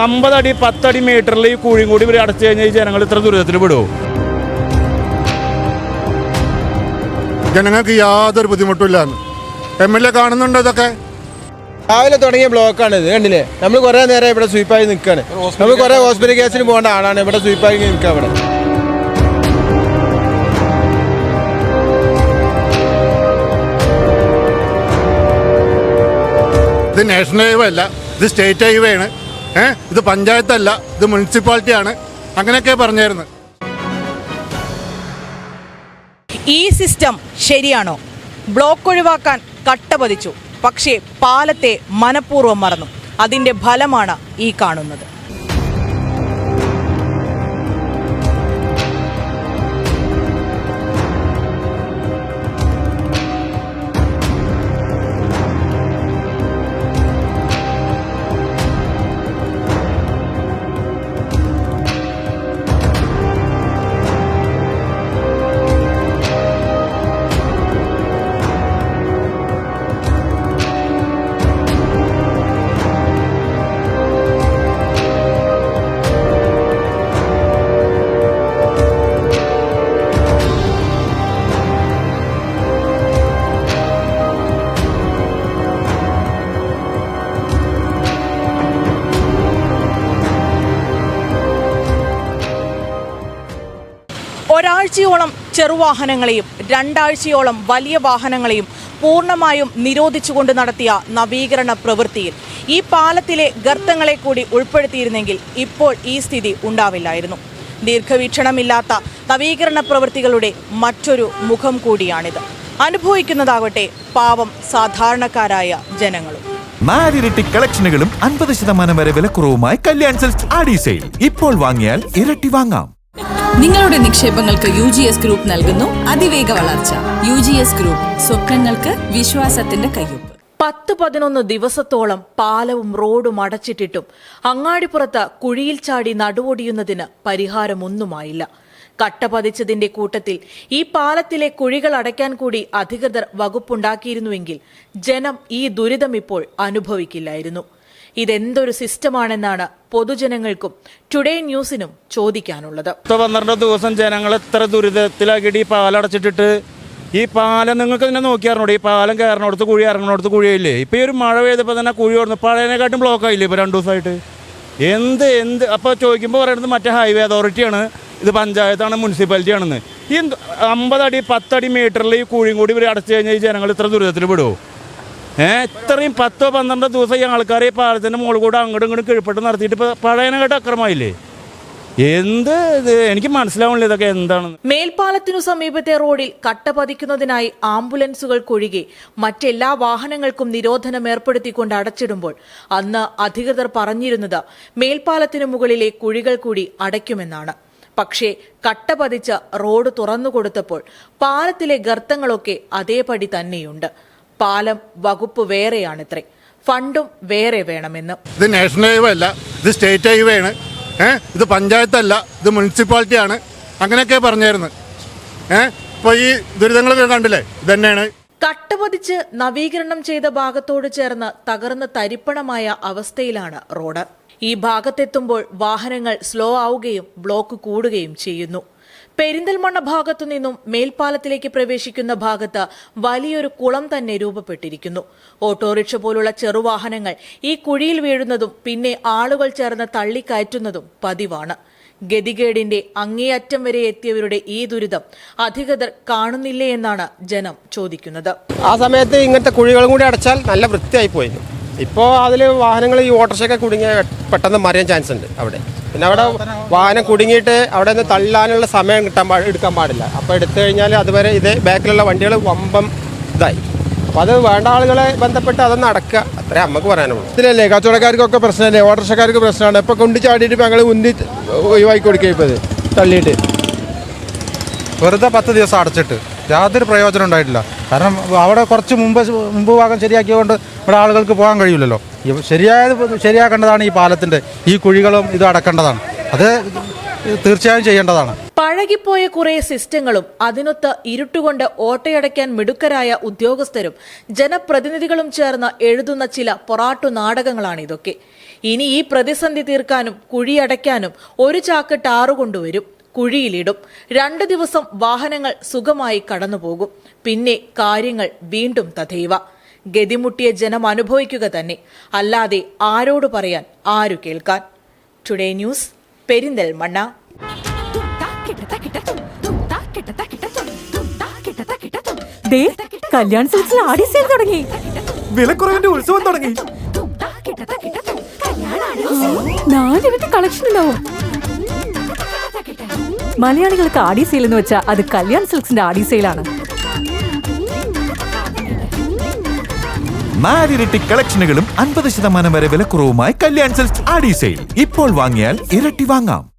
അമ്പതടി പത്തടി മീറ്ററിൽ ഈ കുഴിയും കൂടി ഇവർ അടച്ചു കഴിഞ്ഞാൽ ഈ ജനങ്ങൾ ഇത്ര ദുരിതത്തിൽ വിടുമോ ജനങ്ങൾക്ക് യാതൊരു ബുദ്ധിമുട്ടുമില്ല എം എൽ എ കാണുന്നുണ്ടോ ഇതൊക്കെ? രാവിലെ തുടങ്ങിയ ബ്ലോക്കാണ് ഇത് കണ്ടില്ലേ? നമ്മൾ കുറേ നേരം ഇവിടെ സ്വീപ്പായി നിൽക്കുകയാണ് നമ്മൾ കുറേ ഹോസ്പിറ്റൽ കേസിന് പോകേണ്ട ആളാണ് ഇവിടെ സ്വീപ്പായി നിൽക്കുക ഇവിടെ. ഇത് നാഷണൽ ഹൈവേ അല്ല ഇത് സ്റ്റേറ്റ് ഹൈവേ ആണ്. ഏ? ഇത് പഞ്ചായത്തല്ല ഇത് മുനിസിപ്പാലിറ്റിയാണ്. അങ്ങനെയൊക്കെ പറഞ്ഞായിരുന്നു. ഈ സിസ്റ്റം ശരിയാണോ? ബ്ലോക്ക് ഒഴിവാക്കാൻ കട്ട പതിച്ചു പക്ഷേ പാലത്തെ മനഃപൂർവം മറന്നു. അതിന്റെ ഫലമാണ് ഈ കാണുന്നത്. ഒരാഴ്ചയോളം ചെറുവാഹനങ്ങളെയും രണ്ടാഴ്ചയോളം വലിയ വാഹനങ്ങളെയും പൂർണമായും നിരോധിച്ചുകൊണ്ട് നടത്തിയ നവീകരണ പ്രവൃത്തിയിൽ ഈ പാലത്തിലെ ഗർത്തങ്ങളെ കൂടി ഉൾപ്പെടുത്തിയിരുന്നെങ്കിൽ ഇപ്പോൾ ഈ സ്ഥിതി ഉണ്ടാവില്ലായിരുന്നു. ദീർഘവീക്ഷണമില്ലാത്ത നവീകരണ പ്രവൃത്തികളുടെ മറ്റൊരു മുഖം കൂടിയാണിത്. അനുഭവിക്കുന്നതാകട്ടെ പാവം സാധാരണക്കാരായ ജനങ്ങളും. നാലിരട്ടി കളക്ഷനുകളും അൻപത് ശതമാനം വരെ വിലക്കുറവുമായി കല്യാൺ സെൽസ് ആഡി ഇപ്പോൾ വാങ്ങിയാൽ ഇരട്ടി വാങ്ങാം. നിങ്ങളുടെ നിക്ഷേപങ്ങൾക്ക് യു ജി എസ് ഗ്രൂപ്പ് നൽകുന്നു അതിവേഗ വളർച്ച. യു ജി എസ് ഗ്രൂപ്പ് സ്വപ്നങ്ങൾക്ക് വിശ്വാസത്തിന്റെ കയ്യൊപ്പ്. പത്ത് പതിനൊന്ന് ദിവസത്തോളം പാലവും റോഡും അടച്ചിട്ടിട്ടും അങ്ങാടിപ്പുറത്ത് കുഴിയിൽ ചാടി നടുവൊടിയുന്നതിന് പരിഹാരമൊന്നുമായില്ല. കട്ട പതിച്ചതിന്റെ കൂട്ടത്തിൽ ഈ പാലത്തിലെ കുഴികൾ അടയ്ക്കാൻ കൂടി അധികൃതർ വകുപ്പുണ്ടാക്കിയിരുന്നുവെങ്കിൽ ജനം ഈ ദുരിതം ഇപ്പോൾ അനുഭവിക്കില്ലായിരുന്നു. ഇതെന്തൊരു സിസ്റ്റമാണെന്നാണ് പൊതുജനങ്ങൾക്കും ടുഡേ ന്യൂസിനും ചോദിക്കാനുള്ളത്. പന്ത്രണ്ട് ദിവസം ജനങ്ങൾ എത്ര ദുരിതത്തിലാക്കിയിട്ട് ഈ പാലടച്ചിട്ടിട്ട് ഈ പാലം നിങ്ങൾക്ക് തന്നെ നോക്കിയാറിനോട് ഈ പാലം കയറണടുത്ത് കുഴി ഇറങ്ങണോടത്ത് കുഴിയില്ലേ ഇപ്പൊ ഈ ഒരു മഴ പെയ്തപ്പോൾ തന്നെ കുഴി കൊടുന്നു പഴയതിനെക്കാട്ടും ബ്ലോക്ക് ആയില്ലേ ഇപ്പോൾ രണ്ട് ദിവസമായിട്ട് എന്ത് എന്ത്? അപ്പോൾ ചോദിക്കുമ്പോൾ പറയുന്നത് മറ്റേ ഹൈവേ അതോറിറ്റിയാണ് ഇത് പഞ്ചായത്താണ് മുനിസിപ്പാലിറ്റി ആണെന്ന്. ഈ അമ്പതടി പത്തടി മീറ്ററിൽ ഈ കുഴിയും കൂടി ഇവർ അടച്ചു കഴിഞ്ഞാൽ ഈ ജനങ്ങൾ ഇത്ര ദുരിതത്തിൽ വിടുമോ ഇത്രയും പത്തോ പന്ത്രണ്ടോ ദിവസം ഈ ആൾക്കാർ ഈ പാലത്തിന്റെ മുകളിൽ കൂടെ അങ്ങോട്ടും ഇങ്ങോട്ടും കീഴ്പ്പെട്ട് നടത്തിയിട്ട് പഴയതിനെക്കാട്ടും അക്രമമായില്ലേ? എന്ത് എനിക്ക് മനസ്സിലാവുന്നില്ല ഇതൊക്കെ എന്താണ്? മേൽപ്പാലത്തിനു സമീപത്തെ റോഡിൽ കട്ട പതിക്കുന്നതിനായി ആംബുലൻസുകൾക്കൊഴികെ മറ്റെല്ലാ വാഹനങ്ങൾക്കും നിരോധനം ഏർപ്പെടുത്തിക്കൊണ്ട് അടച്ചിടുമ്പോൾ അന്ന് അധികൃതർ പറഞ്ഞിരുന്നത് മേൽപ്പാലത്തിനു മുകളിലെ കുഴികൾ കൂടി അടയ്ക്കുമെന്നാണ്. പക്ഷേ കട്ട പതിച്ച് റോഡ് തുറന്നുകൊടുത്തപ്പോൾ പാലത്തിലെ ഗർത്തങ്ങളൊക്കെ അതേപടി തന്നെയുണ്ട്. പാലം വകുപ്പ് വേറെയാണിത്രേ. ഫണ്ടും വേറെ വേണമെന്ന്. ഇത് നാഷണൽ ഹൈവേ അല്ല ഇത് സ്റ്റേറ്റ് ഹൈവേ ആണ്. ഏ ഇത് പഞ്ചായത്തല്ല ഇത് മുനിസിപ്പാലിറ്റിയാണ് അങ്ങനെയൊക്കെ പറഞ്ഞായിരുന്നു. ഏ ഇപ്പൊ ഈ ദുരിതങ്ങളൊക്കെ കണ്ടില്ലേ? ഇതന്നെയാണ്. കട്ടപതിച്ച് നവീകരണം ചെയ്ത ഭാഗത്തോട് ചേർന്ന് തകർന്ന തരിപ്പണമായ അവസ്ഥയിലാണ് റോഡ്. ഈ ഭാഗത്തെത്തുമ്പോൾ വാഹനങ്ങൾ സ്ലോ ആവുകയും ബ്ലോക്ക് കൂടുകയും ചെയ്യുന്നു. പെരിന്തൽമണ്ണ ഭാഗത്തു നിന്നും മേൽപ്പാലത്തിലേക്ക് പ്രവേശിക്കുന്ന ഭാഗത്ത് വലിയൊരു കുളം തന്നെ രൂപപ്പെട്ടിരിക്കുന്നു. ഓട്ടോറിക്ഷ പോലുള്ള ചെറുവാഹനങ്ങൾ ഈ കുഴിയിൽ വീഴുന്നതും പിന്നെ ആളുകൾ ചേർന്ന് തള്ളിക്കയറ്റുന്നതും പതിവാണ്. ഗതികേടിന്റെ അങ്ങേയറ്റം വരെ എത്തിയവരുടെ ഈ ദുരിതം അധികൃതർ കാണുന്നില്ലേ എന്നാണ് ജനം ചോദിക്കുന്നത്. ആ സമയത്ത് ഇങ്ങനത്തെ കുഴികളും കൂടി അടച്ചാൽ നല്ല വൃത്തിയായി പോയിരുന്നു ഇപ്പോൾ അതിൽ വാഹനങ്ങൾ ഈ ഓട്ടോറിക്ഷയൊക്കെ കുടുങ്ങിയ പെട്ടെന്ന് മറിയാൻ ചാൻസ് ഉണ്ട് അവിടെ. പിന്നെ അവിടെ വാഹനം കുടുങ്ങിയിട്ട് അവിടെ നിന്ന് തള്ളാനുള്ള സമയം കിട്ടാൻ പാ എടുക്കാൻ പാടില്ല. അപ്പോൾ എടുത്തു കഴിഞ്ഞാൽ അതുവരെ ഇത് ബാക്കിലുള്ള വണ്ടികൾ വമ്പം ഇതായി. അപ്പോൾ അത് വേണ്ട ആളുകളെ ബന്ധപ്പെട്ട് അതൊന്ന് അടക്കുക. അത്രേ നമുക്ക് പറയാനുള്ളൂ. ഇതിലല്ലേ കച്ചവടക്കാർക്കൊക്കെ പ്രശ്നമല്ലേ? ഓട്ടർഷക്കാർക്ക് പ്രശ്നമാണ്. ഇപ്പോൾ കൊണ്ട് ചാടിയിട്ട് ഞങ്ങൾ ഉന്തി ഒഴിവാക്കി കൊടുക്കുക ഇപ്പോൾ തള്ളിയിട്ട്. വെറുതെ പത്ത് ദിവസം അടച്ചിട്ട് യാതൊരു പ്രയോജനം ഉണ്ടായിട്ടില്ല. കാരണം അവിടെ കുറച്ച് മുമ്പ് മുമ്പ് ഭാഗം ശരിയാക്കിയതുകൊണ്ട് ഇവിടെ ആളുകൾക്ക് പോകാൻ കഴിയില്ലല്ലോ. ശരിയായത് ശരിയാക്കേണ്ടതാണ് ഈ പാലത്തിന്റെ ഈ കുഴികളും ഇത് അടക്കേണ്ടതാണ്. അത് തീർച്ചയായും ചെയ്യേണ്ടതാണ്. പഴകിപ്പോയ കുറെ സിസ്റ്റങ്ങളും അതിനൊത്ത് ഇരുട്ടുകൊണ്ട് ഓട്ടയടയ്ക്കാൻ മിടുക്കരായ ഉദ്യോഗസ്ഥരും ജനപ്രതിനിധികളും ചേർന്ന് എഴുതുന്ന ചില പൊറാട്ടു നാടകങ്ങളാണ് ഇതൊക്കെ ഇനി ഈ പ്രതിസന്ധി തീർക്കാനും കുഴിയടയ്ക്കാനും ഒരു ചാക്ക് ടാറ് കൊണ്ടുവരും. കുഴിയിലിടും. രണ്ട് ദിവസം വാഹനങ്ങൾ സുഖമായി കടന്നുപോകും. പിന്നെ കാര്യങ്ങൾ വീണ്ടും തഥൈവ. ഗതിമുട്ടിയ ജനം അനുഭവിക്കുക തന്നെ. അല്ലാതെ ആരോട് പറയാൻ ആരു കേൾക്കാൻ? Today news Perinthalmanna. ദേ കല്യാൺ സിൽസിൽ ആടി സെയിൽ തുടങ്ങി. വിലക്കുറവിന്റെ ഉത്സവം തുടങ്ങി. നാല് കളക്ഷൻ ഉണ്ടാവും. മലയാളികൾക്ക് ആടി സെയിൽ എന്ന് വെച്ചാൽ അത് കല്യാൺ സിൽക്സിന്റെ ആടി സെയിലാണ് നാലിരട്ടി കളക്ഷനുകളും അൻപത് ശതമാനം വരെ വിലക്കുറവുമായി കല്യാൺ സിൽക്സ് ആടി സെയിൽ ഇപ്പോൾ വാങ്ങിയാൽ ഇരട്ടി വാങ്ങാം.